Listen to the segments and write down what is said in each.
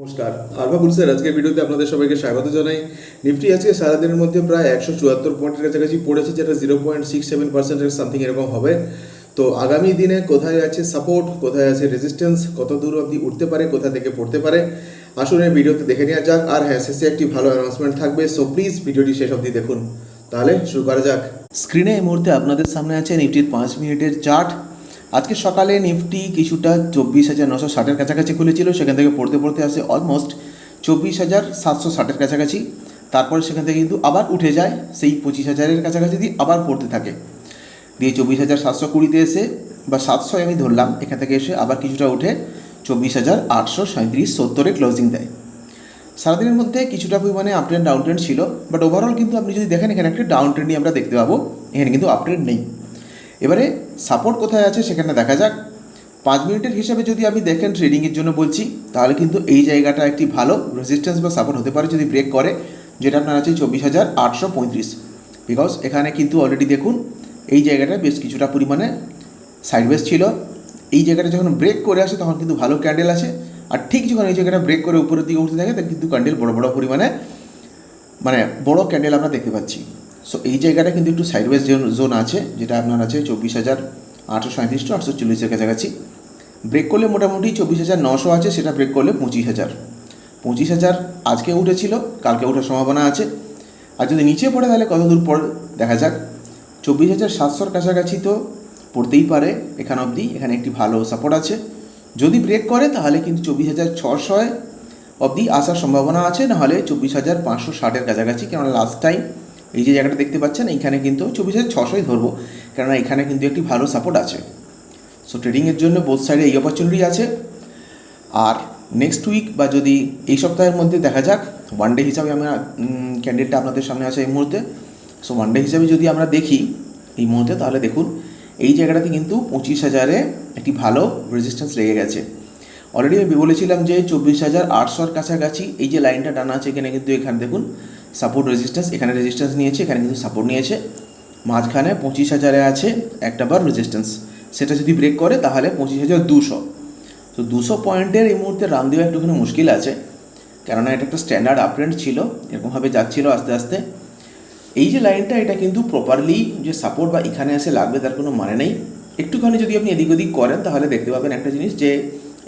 নমস্কার। আলফা বুলসের আজকের ভিডিওতে আপনাদের সবাইকে স্বাগত জানাই। নিফটি আজকে সারাদিনের মধ্যে প্রায় একশো চুয়াত্তর পয়েন্টের কাছাকাছি পড়েছে, যেটা জিরো পয়েন্ট সিক্স সেভেন পার্সেন্টের সামথিং এরকম হবে। তো আগামী দিনে কোথায় আছে সাপোর্ট কোথায় আছে রেজিস্ট্যান্স কত দূর অবধি উঠতে পারে, কোথা থেকে পড়তে পারে, আসুন এই ভিডিওতে দেখে নেওয়া যাক। আর হ্যাঁ শেষে একটি ভালো অ্যানাউন্সমেন্ট থাকবে সো প্লিজ ভিডিওটি শেষ অবধি দেখুন। তাহলে শুরু করা যাক। স্ক্রিনে এই মুহূর্তে আপনাদের সামনে আছে নিফটির পাঁচ মিনিটের চার্ট আজকে সকালে নিফটি কিছুটা চব্বিশ হাজার নশো ষাটের কাছাকাছি খুলেছিল, সেখান থেকে পড়তে পড়তে আসে অলমোস্ট চব্বিশ হাজার সাতশো ষাটের কাছাকাছি। তারপরে সেখান থেকে কিন্তু আবার উঠে যায়, সেই পঁচিশ হাজারের কাছাকাছি দিয়ে আবার পড়তে থাকে। দিয়ে চব্বিশ হাজার সাতশো কুড়িতে এসে বা সাতশো আমি ধরলাম, এখান থেকে এসে আবার কিছুটা উঠে চব্বিশ হাজার আটশো সাঁত্রিশ সত্তরে ক্লোজিং দেয়। সারাদিনের মধ্যে কিছুটা পরিমাণে আপ ট্রেন্ড ডাউন ট্রেন্ড ছিল বাট ওভারঅল কিন্তু আপনি যদি দেখেন, এখানে একটা ডাউন ট্রেন্ডই আমরা দেখতে পাবো, এখানে কিন্তু আপ ট্রেন্ড নেই। এবারে সাপোর্ট কোথায় আছে সেখানে দেখা যাক। পাঁচ মিনিটের হিসাবে যদি আপনি দেখেন ট্রেডিংয়ের জন্য বলছি, তাহলে কিন্তু এই জায়গাটা একটি ভালো রেজিস্ট্যান্স বা সাপোর্ট হতে পারে যদি ব্রেক করে, যেটা আপনার আছে চব্বিশ হাজার আটশো পঁয়ত্রিশ। বিকজ এখানে কিন্তু অলরেডি দেখুন, এই জায়গাটা বেশ কিছুটা পরিমাণে সাইডওয়েজ ছিল। এই জায়গাটা যখন ব্রেক করে আসে, তখন কিন্তু ভালো ক্যান্ডেল আছে আর ঠিক যখন এই জায়গাটা ব্রেক করে উপরের দিকে উঠতে থাকে, তখন কিন্তু ক্যান্ডেল বড় বড় পরিমাণে মানে বড় ক্যান্ডেল আমরা দেখতে পাচ্ছি। সো এই জায়গাটা কিন্তু একটু সাইডওয়েজ জোন আছে, যেটা আপনার আছে চব্বিশ হাজার আটশো সাঁত্রিশ টু আটশো চল্লিশের কাছাকাছি। ব্রেক করলে মোটামুটি চব্বিশ হাজার নশো আছে, সেটা ব্রেক করলে পঁচিশ হাজার। পঁচিশ হাজার আজকে উঠেছিল, কালকে ওঠার সম্ভাবনা আছে। আর যদি নিচে পড়ে, তাহলে কত দূর পর দেখা যাক। চব্বিশ হাজার সাতশোর কাছাকাছি তো পড়তেই পারে, এখান অবধি, এখানে একটি ভালো সাপোর্ট আছে। যদি ব্রেক করে, তাহলে কিন্তু চব্বিশ হাজার ছশোয় অবধি আসার সম্ভাবনা আছে, নাহলে চব্বিশ হাজার পাঁচশো ষাটের কাছাকাছি, কেননা লাস্ট টাইম এই যে জায়গাটা দেখতে পাচ্ছেন, এইখানে কিন্তু চব্বিশ হাজার ছশোই ধরবো। কেননা এখানে কিন্তু একটি ভালো সাপোর্ট আছে। সো ট্রেডিংয়ের জন্য বোথ সাইডে এই অপরচুনিটি আছে। আর নেক্সট উইক বা যদি এই সপ্তাহের মধ্যে দেখা যাক ওয়ান ডে হিসাবে আমরা ক্যান্ডিডেটটা আপনাদের সামনে আছে এই মুহূর্তে। সো ওয়ান ডে হিসাবে যদি আমরা দেখি এই মুহূর্তে, তাহলে দেখুন, এই জায়গাটাতে কিন্তু পঁচিশ হাজারে একটি ভালো রেজিস্ট্যান্স লেগে গেছে। অলরেডি আমি বলেছিলাম যে চব্বিশ হাজার আটশোর কাছাকাছি এই যে লাইনটা টানা আছে, এখানে কিন্তু এখানে দেখুন সাপোর্ট রেজিস্ট্যান্স এখানে রেজিস্ট্যান্স নিয়েছে, এখানে কিন্তু সাপোর্ট নিয়েছে। মাঝখানে পঁচিশ হাজারে আছে একটা বার রেজিস্ট্যান্স সেটা যদি ব্রেক করে, তাহলে পঁচিশ হাজার দুশো। তো দুশো পয়েন্টের এই মুহূর্তে রান দেওয়া একটুখানি মুশকিল আছে। কেননা এটা একটা স্ট্যান্ডার্ড আপট্রেন্ড ছিল, এরকমভাবে যাচ্ছিল আস্তে আস্তে। এই যে লাইনটা এটা কিন্তু প্রপারলি যে সাপোর্ট বা এখানে এসে লাগবে, তার কোনো মানে নেই। একটুখানি যদি আপনি এদিক ওদিক করেন, তাহলে দেখতে পাবেন একটা জিনিস যে,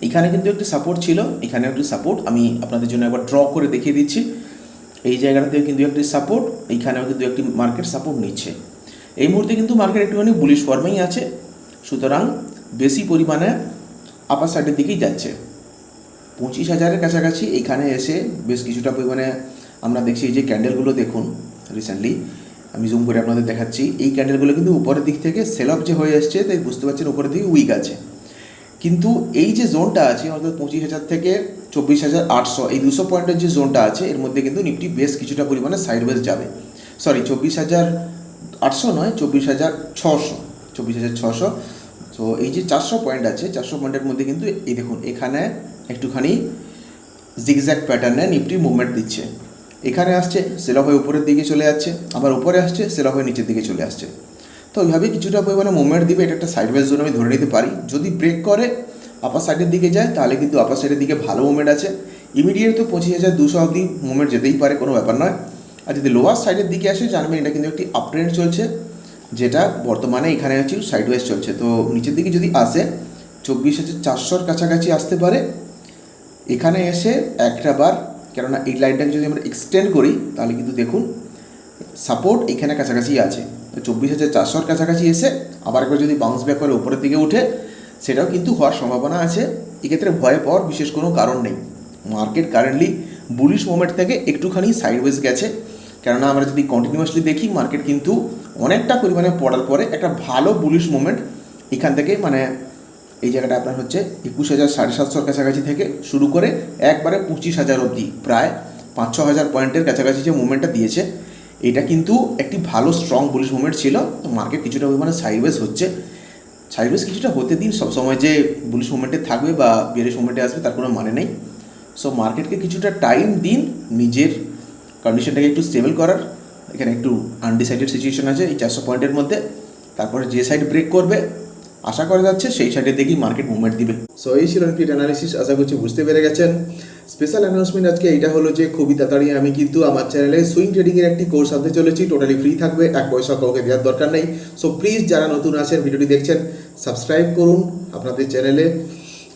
এখানে কিন্তু একটি সাপোর্ট ছিল এখানে একটি সাপোর্ট আমি আপনাদের জন্য একবার ড্র করে দেখিয়ে দিচ্ছি। এই জায়গাটাতেও কিন্তু একটি সাপোর্ট এইখানেও কিন্তু একটি মার্কেট সাপোর্ট নিচ্ছে। এই মুহূর্তে কিন্তু মার্কেট একটুখানি বুলিশ ফর্মেই আছে, সুতরাং বেশি পরিমাণে আপার সাইডের দিকেই যাচ্ছে। পঁচিশ হাজারের কাছাকাছি এখানে এসে বেশ কিছুটা পরিমাণে আমরা দেখছি, এই যে ক্যান্ডেলগুলো দেখুন রিসেন্টলি আমি জুম করে আপনাদের দেখাচ্ছি। এই ক্যান্ডেলগুলো কিন্তু উপরের দিক থেকে সেল অফ যে হয়ে এসছে, তাই বুঝতে পারছেন উপরের দিকে উইক আছে। কিন্তু এই যে জোনটা আছে, অর্থাৎ পঁচিশ হাজার থেকে চব্বিশ হাজার আটশো, এই দুশো পয়েন্টের যে জোনটা আছে, এর মধ্যে কিন্তু নিফটি বেশ কিছুটা পরিমাণে সাইডওয়েজ যাবে। সরি চব্বিশ হাজার আটশো নয়, চব্বিশ হাজার ছশো, চব্বিশ হাজার ছশো। তো এই যে চারশো পয়েন্ট আছে, চারশো পয়েন্টের মধ্যে কিন্তু এই দেখুন, এখানে একটুখানি জিগজ্যাক প্যাটার্নে নিফটি মুভমেন্ট দিচ্ছে। এখানে আসছে সেলা হয়ে উপরের দিকে চলে যাচ্ছে, আবার উপরে আসছে সেলা হয়ে নিচের দিকে চলে আসছে। তো ওইভাবে কিছুটা পরিমাণে মুভমেন্ট দিবে, এটা একটা সাইডওয়েজ জোন আমি ধরে নিতে পারি। যদি ব্রেক করে আপার সাইডের দিকে যায়, তাহলে কিন্তু আপার সাইডের দিকে ভালো মুভমেন্ট আছে। ইমিডিয়েট তো পঁচিশ হাজার দুশো অবধি মুভমেন্ট যেতেই পারে, কোনো ব্যাপার নয়। আর যদি লোয়ার সাইডের দিকে আসে, জানবেন এটা কিন্তু একটি আপট্রেন্ড চলছে, যেটা বর্তমানে এখানে হচ্ছে সাইডওয়েজ চলছে। তো নিচের দিকে যদি আসে, চব্বিশ হাজার চারশোর কাছাকাছি আসতে পারে। এখানে এসে একটা বার, কেননা এই লাইনটাকে যদি আমরা এক্সটেন্ড করি, তাহলে কিন্তু দেখুন সাপোর্ট এখানে কাছাকাছি আছে। তো চব্বিশ হাজার চারশোর কাছাকাছি এসে আবার একবার যদি বাউন্স ব্যাক করে উপরের দিকে উঠে, সেটাও কিন্তু হওয়ার সম্ভাবনা আছে। এক্ষেত্রে ভয়ে পাওয়ার বিশেষ কোনো কারণ নেই। মার্কেট কারেন্টলি বুলিশ মোমেন্ট থেকে একটুখানি সাইডওয়েজ গেছে। কেননা আমরা যদি কন্টিনিউয়াসলি দেখি মার্কেট কিন্তু অনেকটা পরিমাণে পড়ার পরে একটা ভালো বুলিশ মুভমেন্ট এখান থেকে মানে এই জায়গাটা আপনার হচ্ছে একুশ হাজার সাড়ে সাতশোর কাছাকাছি থেকে শুরু করে একবারে পঁচিশ হাজার অবধি, প্রায় পাঁচ ছ হাজার পয়েন্টের কাছাকাছি যে মুভমেন্টটা দিয়েছে। এটা কিন্তু একটি ভালো স্ট্রং বুলিশ মুভমেন্ট ছিল। তো মার্কেট কিছুটা পরিমাণে সাইডওয়েজ হচ্ছে। সাইডওয়েজ কিছুটা হতে দিন সবসময় যে বুলিশ মুভমেন্টে থাকবে বা বেরিশ মুভমেন্টে আসবে, তার কোনো মানে নেই। সো মার্কেটকে কিছুটা টাইম দিন নিজের কন্ডিশনটাকে একটু স্টেবল করার। এখানে একটু আনডিসাইডেড সিচুয়েশন আছে এই চারশো পয়েন্টের মধ্যে। তারপরে যে সাইড ব্রেক করবে, আশা করা যাচ্ছে সেই সাইডের দিকেই মার্কেট মুভমেন্ট দিবে। সো এই ছিল অ্যানালিসিস আশা করছি বুঝতে পেরে গেছেন। স্পেশাল অ্যানাউন্সমেন্ট আজকে এটা হলো যে খুবই তাড়াতাড়ি আমি কিন্তু আমার চ্যানেলে সুইং ট্রেডিংয়ের একটি কোর্স আনতে চলেছি। টোটালি ফ্রি থাকবে, এক পয়সা কাউকে দেওয়ার দরকার নেই। সো প্লিজ যারা নতুন আছেন, ভিডিওটি দেখছেন সাবস্ক্রাইব করুন আপনাদের চ্যানেলে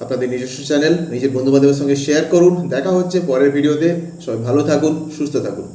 আপনাদের নিজস্ব চ্যানেল নিজের বন্ধুবান্ধবের সঙ্গে শেয়ার করুন। দেখা হচ্ছে পরের ভিডিওতে সবাই ভালো থাকুন, সুস্থ থাকুন।